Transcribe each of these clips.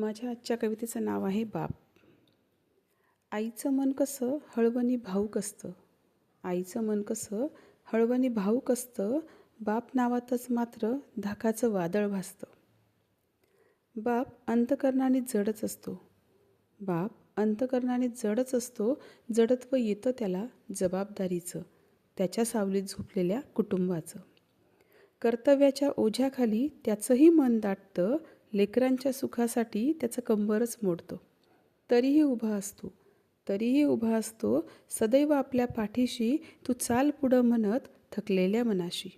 माझ्या आजच्या कवितेचं नाव आहे बाप. आईचं मन कसं हळवणी भाऊक असतं. आईचं मन कसं हळवणी भाऊक असतं. बाप नावातच मात्र धाकाचं वादळ भासतं. बाप अंतकरणाने जडच असतो. बाप अंतकरणाने जडच असतो. जडत्व येतं त्याला जबाबदारीचं. त्याच्या सावलीत झोपलेल्या कुटुंबाचं. कर्तव्याच्या ओझ्याखाली त्याचंही मन दाटतं. लेकरांच्या सुखासाठी त्याचं कंबरच मोडतो. तरीही उभा असतो. तरीही उभा असतो सदैव आपल्या पाठीशी तू चाल पुढं म्हणत थकलेल्या मनाशी.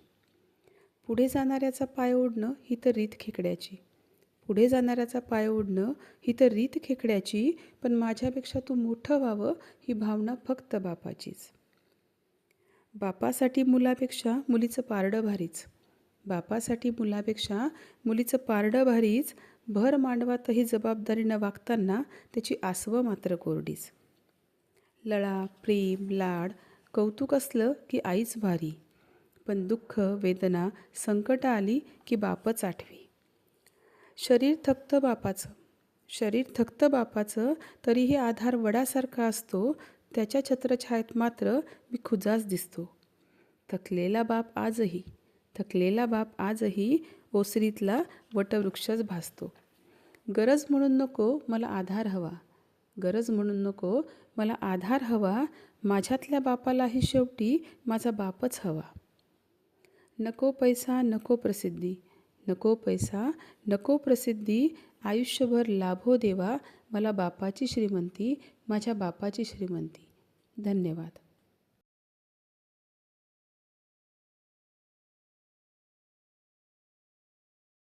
पुढे जाणाऱ्याचा पाय ओढणं ही तर रीत खेकड्याची. पुढे जाणाऱ्याचा पाय ओढणं ही तर रीत खेकड्याची पण माझ्यापेक्षा तू मोठं व्हावं ही भावना फक्त बापाचीच. बापासाठी मुलापेक्षा मुलीचं पारडं भारीच. बापासाठी मुलापेक्षा मुलीचं पारडं भारीच भर मांडवातही जबाबदारीनं वागताना त्याची आसवं मात्र कोरडीच. लळा प्रेम लाड कौतुक असलं की आईच भारी. पण दुःख वेदना संकट आली की बापच आठवी. शरीर थकतं बापाचं. शरीर थकतं बापाचं तरीही आधार वडासारखा असतो त्याच्या छत्रछायेत मात्र मी खुजाच दिसतो. थकलेला बाप आजही. थकलेला बाप आजही ओसरीतला वटवृक्षच भासतो. गरज म्हणून नको मला आधार हवा. गरज म्हणून नको मला आधार हवा. माझ्यातल्या बापालाही शेवटी माझा बापच हवा. नको पैसा नको प्रसिद्धी. नको पैसा नको प्रसिद्धी. आयुष्यभर लाभो देवा. मला बापाची श्रीमंती माझ्या बापाची श्रीमंती. धन्यवाद.